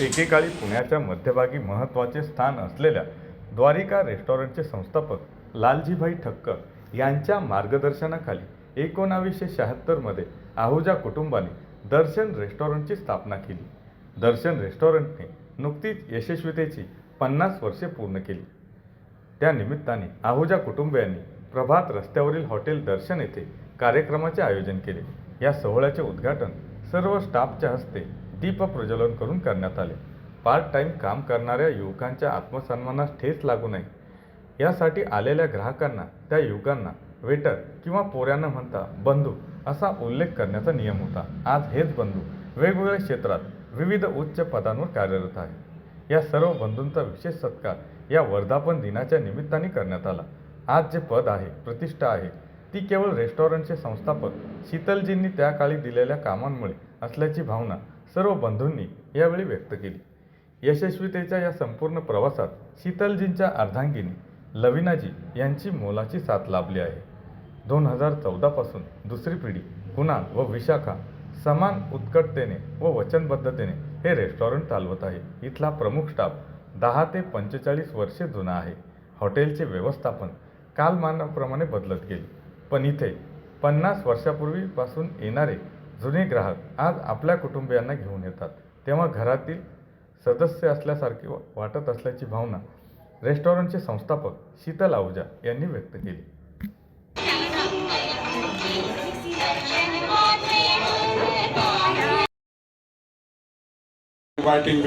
एकेकाळी पुण्याच्या मध्यभागी महत्त्वाचे स्थान असलेल्या द्वारिका रेस्टॉरंटचे संस्थापक लालजीभाई ठक्कर यांच्या मार्गदर्शनाखाली एकोणावीसशे शहात्तरमध्ये आहुजा कुटुंबाने दर्शन रेस्टॉरंटची स्थापना केली. दर्शन रेस्टॉरंटने नुकतीच यशस्वीतेची पन्नास वर्षे पूर्ण केली. त्या निमित्ताने आहुजा कुटुंबियांनी प्रभात रस्त्यावरील हॉटेल दर्शन येथे कार्यक्रमाचे आयोजन केले. या सोहळ्याचे उद्घाटन सर्व स्टाफच्या हस्ते दीप प्रज्वलन करून करण्यात आले. पार्ट टाइम काम करणाऱ्या युवकांच्या आत्मसन्मानास ठेच लागू नये. यासाठी आलेल्या ग्राहकांना त्या युवकांना वेटर किंवा पोऱ्यांना म्हणता बंधू असा उल्लेख करण्याचा नियम होता. आज हेच बंधू वेगवेगळ्या क्षेत्रात विविध उच्च पदांवर कार्यरत आहे. या सर्व बंधूंचा विशेष सत्कार या वर्धापन दिनाच्या निमित्ताने करण्यात आला. आज जे पद आहे प्रतिष्ठा आहे ती केवळ रेस्टॉरंटचे संस्थापक शीतलजींनी त्या काळी दिलेल्या कामांमुळे असल्याची भावना सर्व बंधूंनी यावेळी व्यक्त केली. यशस्वीतेच्या या संपूर्ण प्रवासात शीतलजींच्या अर्धांगिनी लविनाजी यांची मोलाची साथ लाभली आहे. दोन हजार चौदापासून दुसरी पिढी कुणाल व विशाखा समान उत्कटतेने व वचनबद्धतेने हे रेस्टॉरंट चालवत आहे. इथला प्रमुख स्टाफ दहा ते पंचेचाळीस वर्षे जुना आहे. हॉटेलचे व्यवस्थापन कालमानाप्रमाणे बदलत गेले. पण इथे पन्नास वर्षापूर्वीपासून येणारे जुने ग्राहक आज आपल्या कुटुंबियांना घेऊन येतात. तेव्हा घरातील सदस्य असल्यासारखे वाटत असल्याची भावना रेस्टॉरंटचे संस्थापक शीतल आहुजा यांनी व्यक्त केली. inviting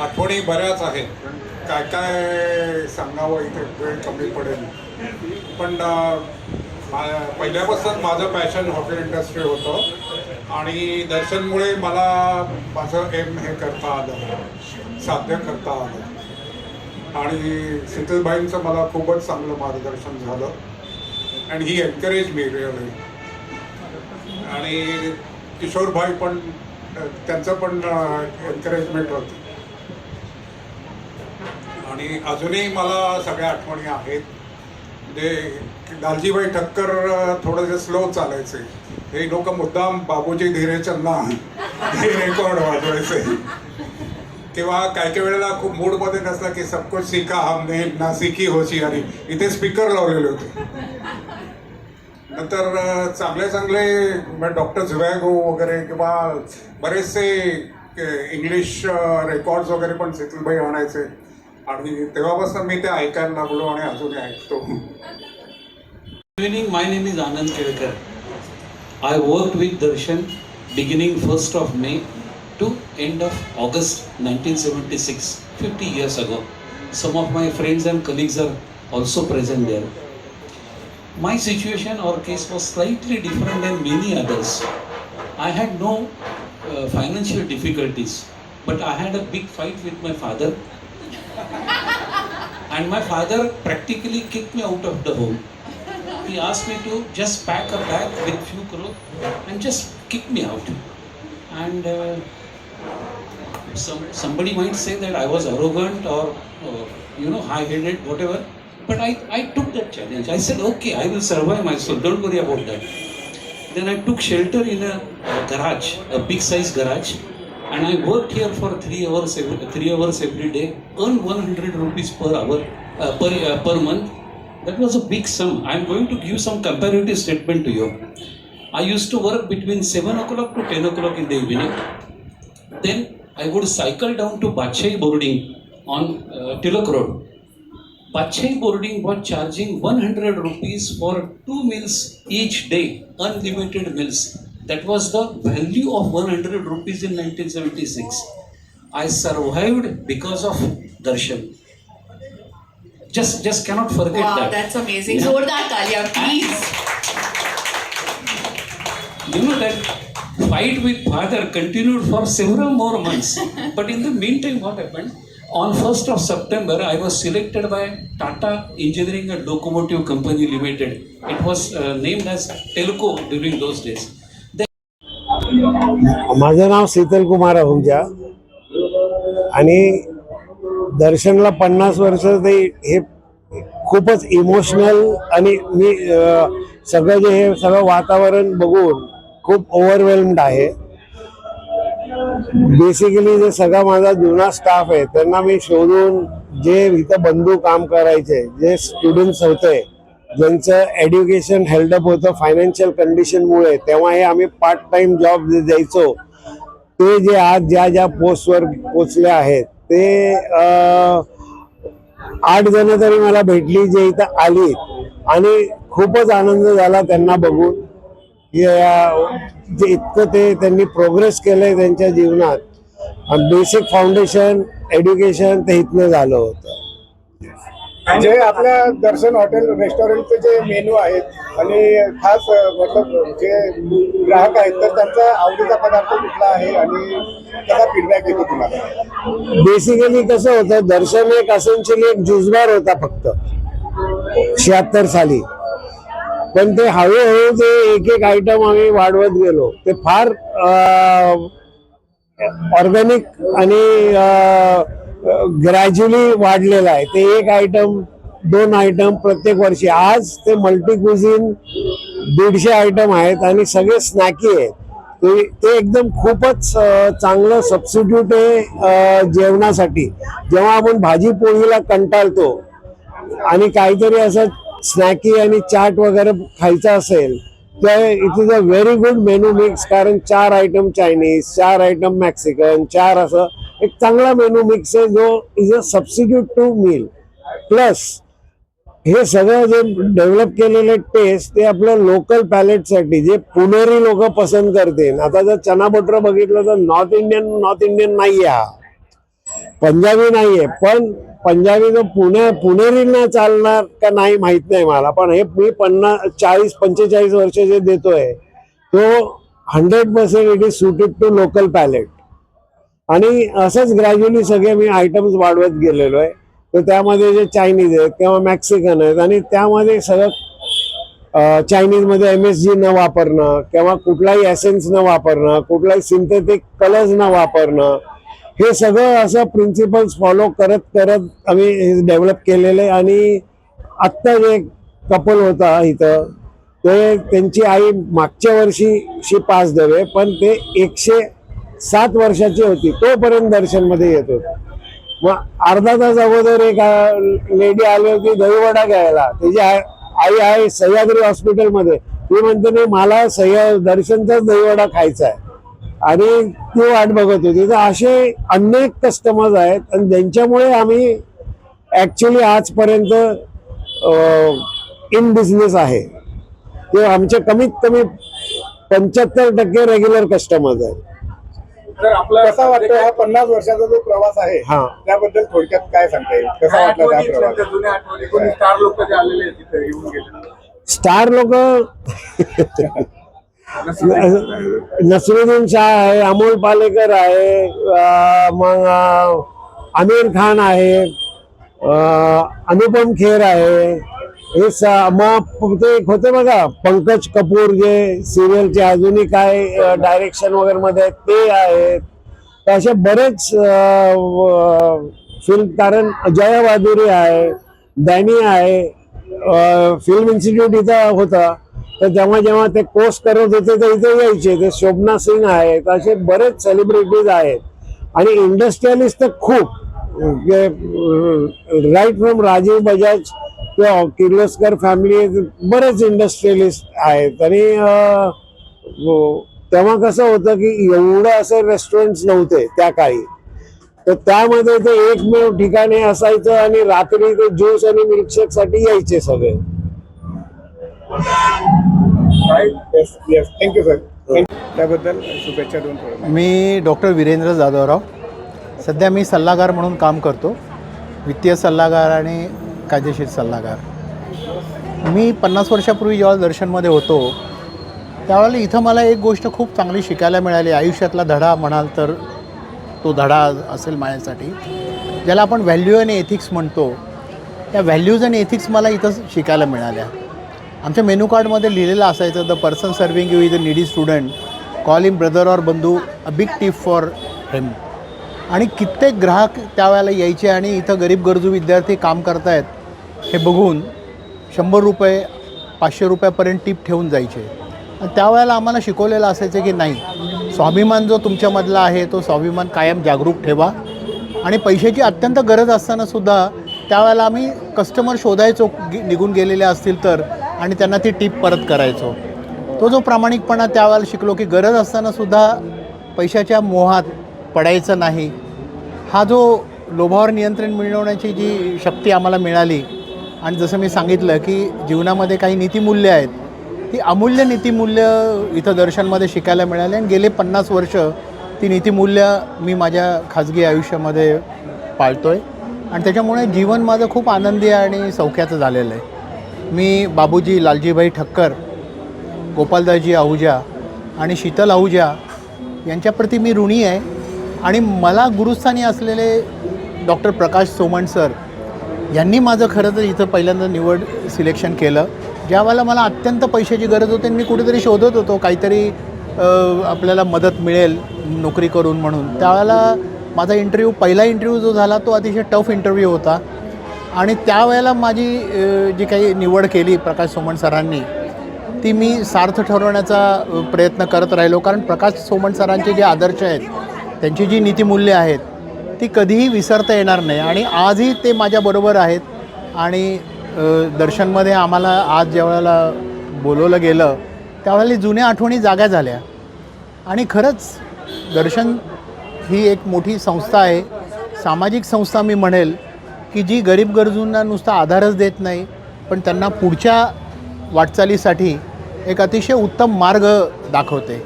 आठवणी बऱ्याच आहेत. काय काय सांगावं इथे? वेळ कमी पडेल. पण मा- पहिल्यापासून माझं पॅशन हॉटेल इंडस्ट्री होतं. आणि दर्शनमुळे मला माझं एम हे करता आलं. साध्य करता आलं. आणि शीतलबाईंचं मला खूपच चांगलं मार्गदर्शन झालं. And he encourage me really आणि किशोरभाई पण त्यांचं पण एनकरेजमेंट होतं. आणि अजूनही मला सगळ्या आठवणी आहेत. म्हणजे दालजीबाई ठक्कर अ, थोडेसे स्लो चालायचे. हे लोक मुद्दाम बाबूजी धीरेचंदा हे रेकॉर्ड वाजवायचे. किंवा काही काही वेळेला खूप मूडमध्ये नसला की सबको सीखा हमने ना सीखी आणि इथे स्पीकर लावलेले होते. नंतर चांगले चांगले डॉक्टर झुवॅगो वगैरे किंवा बरेचसे इंग्लिश रेकॉर्ड्स वगैरे पण सेतुलबाई आणायचे. आणि तेव्हापासून मी ते ऐकायला लागलो आणि अजूनही ऐकतो Good evening, my name is Anand Kelkar. I worked with Darshan beginning 1st of May to end of August 1976, 50 years ago. Some of my friends and colleagues are also present there. My situation or case was slightly different than many others. I had no uh, financial difficulties, but I had a big fight with my father. And my father practically kicked me out of the home he asked me to just pack a bag with few clothes and just kick me out. And uh, some somebody might say that I was arrogant or uh, you know high-headed, whatever. But I, I took that challenge. I said, okay, I will survive myself. Don't worry about that. Then I took shelter in a, a garage, a big-size garage, and I worked here for three hours every, three hours every day. Earned 100 rupees per hour uh, per uh, per month. That was a big sum. I'm going to give some comparative statement to you. I used to work between 7 o'clock to 10 o'clock in the evening. Then I would cycle down to Bachai boarding on uh, Tilak Road. Bachai boarding was charging 100 rupees for two meals each day, unlimited meals. That was the value of 100 rupees in 1976. I survived because of darshan. Just, just cannot forget Wow, that. that's amazing. Yeah. that Talia, please. You know that fight with father continued for several more months. but in the meantime, what happened? On 1st of September, I was selected by Tata Engineering and Locomotive Company Limited. It was uh, named as Telco during those days. माझं नाव शीतल कुमार आहुजा. आणि दर्शनला पन्नास वर्ष ते हे खूपच emotional आणि मी सगळं जे हे सगळं वातावरण बघून खूप ओव्हरवेल्म्ड आहे. बेसिकली जे सगळा माझा जुना स्टाफ आहे त्यांना मी शोधून जे इथं बंधू काम करायचे जे स्टुडंट्स होते ज्यांचं एज्युकेशन हेल्डअप होतं फायनान्शियल कंडिशनमुळे तेव्हा हे आम्ही पार्ट टाइम जॉब जे द्यायचो ते जे आज ज्या ज्या पोस्टवर पोचले आहेत ते आठ जण तरी मला भेटली जे इथं आली आणि खूपच आनंद झाला त्यांना बघून. जे इतकं ते त्यांनी प्रोग्रेस केलंय त्यांच्या जीवनात. बेसिक फाउंडेशन एज्युकेशन ते इथनं झालं होतं. जे आपल्या दर्शन हॉटेल रेस्टॉरंटचे जे मेनू आहेत आणि खास मतलब जे ग्राहक आहेत तर त्यांचा आवडीचा पदार्थ कुठला आहे आणि त्याचा फीडबॅक येतो तुम्हाला? बेसिकली कसं होतं दर्शन एक असेन्शियली एक जुजबार होता फक्त. शहात्तर साली. पण ते हळूहळू ते एक एक आयटम आम्ही वाढवत गेलो ते फार ऑर्गॅनिक आणि ग्रॅज्युअली वाढलेलं आहे. ते एक आयटम दोन आयटम प्रत्येक वर्षी. आज ते मल्टी कुझिन दीडशे आयटम आहेत आणि सगळे स्नॅकी आहेत. ते ते एकदम खूपच चांगलं सबस्टिट्यूट आहे जेवणासाठी. जेव्हा आपण भाजी पोळीला कंटाळतो आणि काहीतरी असं स्नॅकी आणि चाट वगैरे खायचं असेल तर it is a very good menu mix कारण चार आयटम चायनीज चार आयटम मॅक्सिकन चार असं एक चांगला मेनू मिक्स आहे जो is a substitute to meal plus हे सगळं जे डेव्हलप केलेले टेस्ट ते आपलं लोकल पॅलेटसाठी जे पुणेरी लोक पसंत करतील. आता जर चना बटर बघितलं तर नॉर्थ इंडियन नॉर्थ इंडियन नाहीये हा. पंजाबी नाहीये पण पंजाबी जो पुणे पुणेरींना चालणार का नाही माहीत नाही मला. पण हे मी पन्नास चाळीस पंचेचाळीस वर्ष जे देतोय तो hundred percent it is suited to local palate आणि असंच ग्रॅज्युअली सगळे मी आयटम्स वाढवत गेलेलो आहे. तर त्यामध्ये जे चायनीज आहेत किंवा मॅक्सिकन आहेत आणि त्यामध्ये सगळं चायनीजमध्ये एम एस जी न वापरणं किंवा कुठलाही एसेन्स न वापरणं कुठलाही सिंथेटिक कलर्स न वापरणं हे सगळं असं प्रिन्सिपल्स फॉलो करत करत आम्ही डेव्हलप केलेले आणि आत्ता जे कपल होता इथं ते त्यांची आई मागच्या वर्षी शी पास द्यावे पण ते एकशे सात वर्षाची होती. तोपर्यंत दर्शनमध्ये येत होते. मग अर्धा तास अगोदर एक लेडी आली होती दहीवडा घ्यायला. त्याची आई आई आहे सह्याद्री हॉस्पिटलमध्ये. ती म्हणते नाही मला सह्या दर्शनचाच दहीवडा खायचा आहे. आणि ती वाट बघत होती. तर असे अनेक कस्टमर्स आहेत आणि ज्यांच्यामुळे आम्ही ॲक्च्युली आजपर्यंत इन बिझनेस आहे. ते आमचे कमीत कमी पंच्याहत्तर टक्के रेग्युलर कस्टमर्स आहेत. तर आपला कसा वाटतो हा पन्नास वर्षाचा जो प्रवास आहे हा. त्याबद्दल थोडक्यात काय सांगता येईल? कसा वाटला हा प्रवास स्टार लोक जे आलेले आहेत तिथे येऊन गेले. स्टार लोक नसरुद्दीन शाह आहे अमोल पालेकर आहे अं, मग अं, आमिर खान आहे अं, अनुपम खेर आहे. हे मग ते एक होते बघा पंकज कपूर जे सिरियलचे अजूनही काय डायरेक्शन वगैरे मध्ये आहेत, ते आहेत. तर असे बरेच फिल्म कारण जया बहादुरी आहे डॅनी आहे फिल्म इन्स्टिट्यूट इथं होता. तर जेव्हा जेव्हा ते कोर्स करत होते तर इथे यायचे. ते शोभना सिंग आहेत असे बरेच सेलिब्रिटीज आहेत. आणि इंडस्ट्रियलिस्ट तर खूप. राईट फ्रॉम राजीव बजाज किंवा किर्लोस्कर फॅमिली बरेच इंडस्ट्रियलिस्ट आहेत. आणि हो, तेव्हा कसं होतं की एवढं असं रेस्टॉरंट नव्हते त्या काळी. तर त्यामध्ये ते एकमेव ठिकाणी असायचं आणि रात्री ते ज्यूस आणि मिल्कशेकसाठी यायचे सगळे. थँक्यू सर त्याबद्दल शुभेच्छा देऊन थोडं मी डॉक्टर वीरेंद्र जाधवराव. सध्या मी सल्लागार म्हणून काम करतो. वित्तीय सल्लागार आणि कायदेशीर सल्लागार. मी पन्नास वर्षापूर्वी जेव्हा दर्शनमध्ये होतो त्यावेळेला इथं मला एक गोष्ट खूप चांगली शिकायला मिळाली. आयुष्यातला धडा म्हणाल तर तो धडा असेल माझ्यासाठी. ज्याला आपण व्हॅल्यू आणि एथिक्स म्हणतो त्या व्हॅल्यूज आणि एथिक्स मला इथं शिकायला मिळाल्या. आमच्या मेनू कार्डमध्ये लिहिलेलं असायचं the person serving you is a needy student call him brother or बंधू. A big tip for him आणि कित्येक ग्राहक त्यावेळेला यायचे आणि इथं गरीब गरजू विद्यार्थी काम करतायत. हे बघून शंभर रुपये पाचशे रुपयापर्यंत टीप ठेवून जायचे. आणि त्यावेळेला आम्हाला शिकवलेलं असायचं की नाही स्वाभिमान जो तुमच्यामधला आहे तो स्वाभिमान कायम जागरूक ठेवा. आणि पैशाची अत्यंत गरज असतानासुद्धा त्यावेळेला आम्ही कस्टमर शोधायचो गे- निघून गेलेले असतील तर आणि त्यांना ती टीप परत करायचो. तो जो प्रामाणिकपणा त्यावेळेला शिकलो की गरज असतानासुद्धा पैशाच्या मोहात पडायचं नाही. हा जो लोभावर नियंत्रण मिळवण्याची जी शक्ती आम्हाला मिळाली आणि जसं मी सांगितलं की जीवनामध्ये काही नीतिमूल्य आहेत ती अमूल्य नीतिमूल्य इथं दर्शनमध्ये शिकायला मिळाली आणि गेले पन्नास वर्ष ती नीतिमूल्य मी माझ्या खाजगी आयुष्यामध्ये पाळतो आहे आणि त्याच्यामुळे जीवन माझं खूप आनंदी आणि सौख्याचं झालेलं आहे. मी बाबूजी लालजीभाई ठक्कर गोपालदासजी आहुजा आणि शीतल आहुजा यांच्याप्रती मी ऋणी आहे. आणि मला गुरुस्थानी असलेले डॉक्टर प्रकाश सोमण सर यांनी माझं खरं तर इथं पहिल्यांदा निवड सिलेक्शन केलं. ज्यावेळेला मला अत्यंत पैशाची गरज होती आणि मी कुठेतरी शोधत होतो काहीतरी आपल्याला मदत मिळेल नोकरी करून म्हणून. त्यावेळेला माझा इंटरव्ह्यू पहिला इंटरव्ह्यू जो झाला तो अतिशय टफ इंटरव्ह्यू होता. आणि त्यावेळेला माझी जी काही निवड केली प्रकाश सोमण सरांनी ती मी सार्थ ठरवण्याचा प्रयत्न करत राहिलो. कारण प्रकाश सोमण सरांचे जे आदर्श आहेत त्यांची जी नीतिमूल्य आहेत ती कधीही विसरता येणार नाही. आणि आजही ते माझ्याबरोबर आहेत. आणि दर्शनमध्ये आम्हाला आज ज्यावेळेला बोलवलं गेलं त्यावेळेला जुन्या आठवणी जाग्या झाल्या. आणि खरंच दर्शन ही एक मोठी संस्था आहे. सामाजिक संस्था मी म्हणेल की जी गरीब गरजूंना नुसता आधारच देत नाही पण त्यांना पुढच्या वाटचालीसाठी एक अतिशय उत्तम मार्ग दाखवते.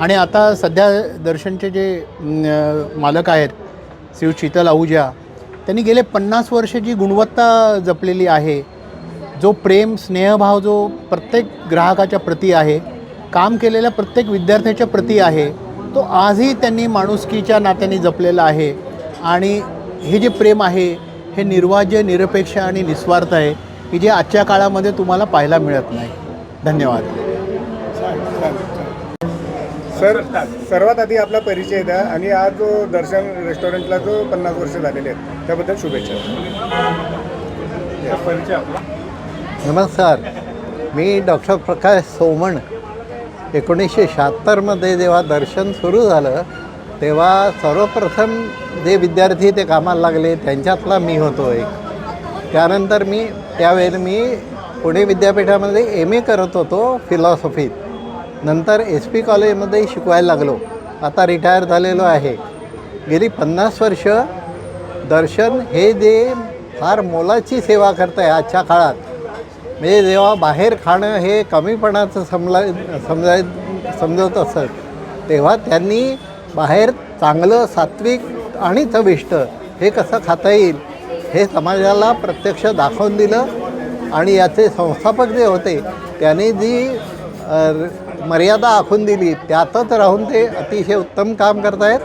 आणि आता सध्या दर्शनचे जे मालक आहेत श्री शीतल आहुजा. त्यांनी गेले पन्नास वर्ष जी गुणवत्ता जपलेली आहे जो प्रेम स्नेहभाव जो प्रत्येक ग्राहकाच्या प्रती आहे काम केलेल्या प्रत्येक विद्यार्थ्याच्या प्रती आहे तो आजही त्यांनी माणुसकीच्या नात्याने जपलेला आहे. आणि हे जे प्रेम आहे हे निर्वाज्य निरपेक्ष आणि निस्वार्थ आहे की जे आजच्या काळामध्ये तुम्हाला पाहायला मिळत नाही. धन्यवाद. सर सर्वात आधी आपला परिचय द्या आणि आज जो दर्शन रेस्टॉरंटला जो पन्नास वर्ष झालेले आहेत त्याबद्दल शुभेच्छा. परिचय आपला. नमस्कार. मी डॉक्टर प्रकाश सोमण. एकोणीसशे शहात्तरमध्ये जेव्हा दर्शन सुरू झालं तेव्हा सर्वप्रथम जे विद्यार्थी ते कामाला लागले त्यांच्यातला मी होतो एक. त्यानंतर मी त्यावेळेला मी पुणे विद्यापीठामध्ये एम ए करत होतो फिलॉसॉफीत नंतर एस पी कॉलेजमध्ये शिकवायला लागलो. आता रिटायर झालेलो आहे. गेली पन्नास वर्ष दर्शन हे जे फार मोलाची सेवा करतं आहे आजच्या काळात. म्हणजे जेव्हा बाहेर खाणं हे कमीपणाचं समला समजाय समजवत असत तेव्हा त्यांनी बाहेर चांगलं सात्विक आणि चविष्ट हे कसं खाता येईल हे समाजाला प्रत्यक्ष दाखवून दिलं. आणि याचे संस्थापक जे होते त्यांनी जी मर्यादा आखून दिली त्यातच राहून ते अतिशय उत्तम काम करतायत.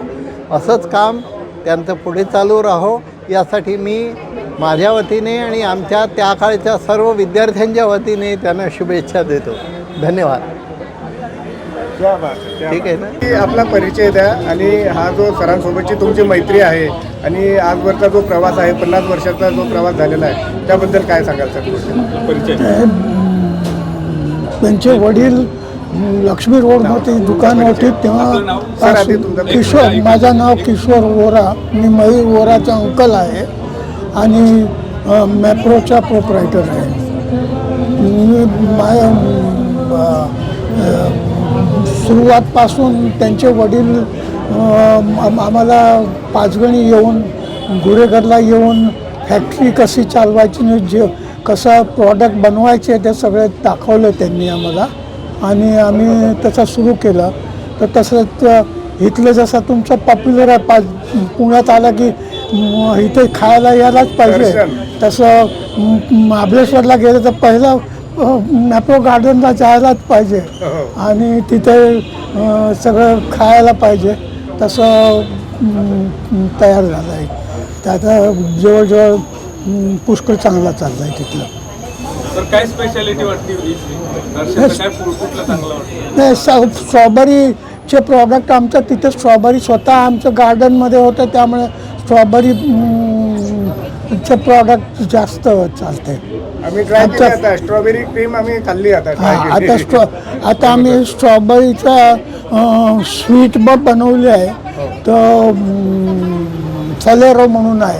असंच काम त्यांचं पुढे चालू राहो. यासाठी मी माझ्या वतीने आणि आमच्या त्या काळच्या सर्व विद्यार्थ्यांच्या वतीने त्यांना शुभेच्छा देतो. धन्यवाद. ठीक आहे ना? की आपला परिचय द्या आणि हा जो सरांसोबतची तुमची मैत्री आहे आणि आजवरचा जो प्रवास आहे पन्नास वर्षाचा जो प्रवास झालेला आहे त्याबद्दल काय सांगाल सर? परिचय. त्यांचे वडील लक्ष्मी रोडमध्ये दुकान होते तेव्हा किशोर माझं नाव किशोर वोरा. मी मयूर वोराचा अंकल आहे आणि अ, मॅप्रोचा प्रोपरायटर आहे. मी माय सुरुवातपासून त्यांचे वडील अ, आम- आम्हाला पाचगणी येऊन गुरेघरला येऊन फॅक्टरी कशी चालवायची जे कसं प्रॉडक्ट बनवायचे ते सगळे दाखवलं त्यांनी आम्हाला. आणि आम्ही तसं सुरू केलं. तर तसंच इथलं जसं तुमचं पॉप्युलर आहे पा पुण्यात आलं की इथे खायला यायलाच पाहिजे. तसं महाबळेश्वरला गेलं तर पहिलं मॅप्रो गार्डनला जायलाच पाहिजे. हो. आणि तिथे सगळं खायला पाहिजे. तसं तयार झालं आहे त्याचा जवळजवळ पुष्कळ चांगला चालला आहे तिथलं. काय स्पेशालिटी नाही स्ट्रॉबेरीचे प्रॉडक्ट आमचं तिथे स्ट्रॉबेरी स्वतः आमचं गार्डनमध्ये होतं त्यामुळे स्ट्रॉबेरी चे प्रॉडक्ट जास्त चालते स्ट्रॉबेरी क्रीम आम्ही खाल्ली आता हा. स्ट्रॉ आता आम्ही स्ट्रॉबेरीचा स्वीट बब बनवले आहे. तर अं, फलेरो म्हणून आहे.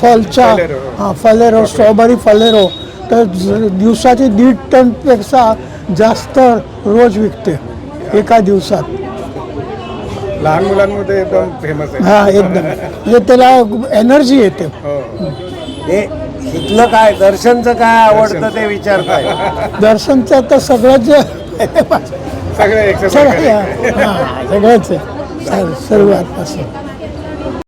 फलचा फलेरो, हो. हां फलेरो स्ट्रॉबेरी फलेरो. तर ज- दिवसाची दीड टनपेक्षा जास्त रोज विकते एका दिवसात. लहान मुलांमध्ये एकदम फेमस आहे. हा एकदम. म्हणजे त्याला एनर्जी येते. हो. हे इथलं काय दर्शनचं काय आवडतं ते विचारताय? दर्शनचं तर सगळं जे सगळे सगळं एक्सरसाइज हां, सगळंच आहे. सर्वात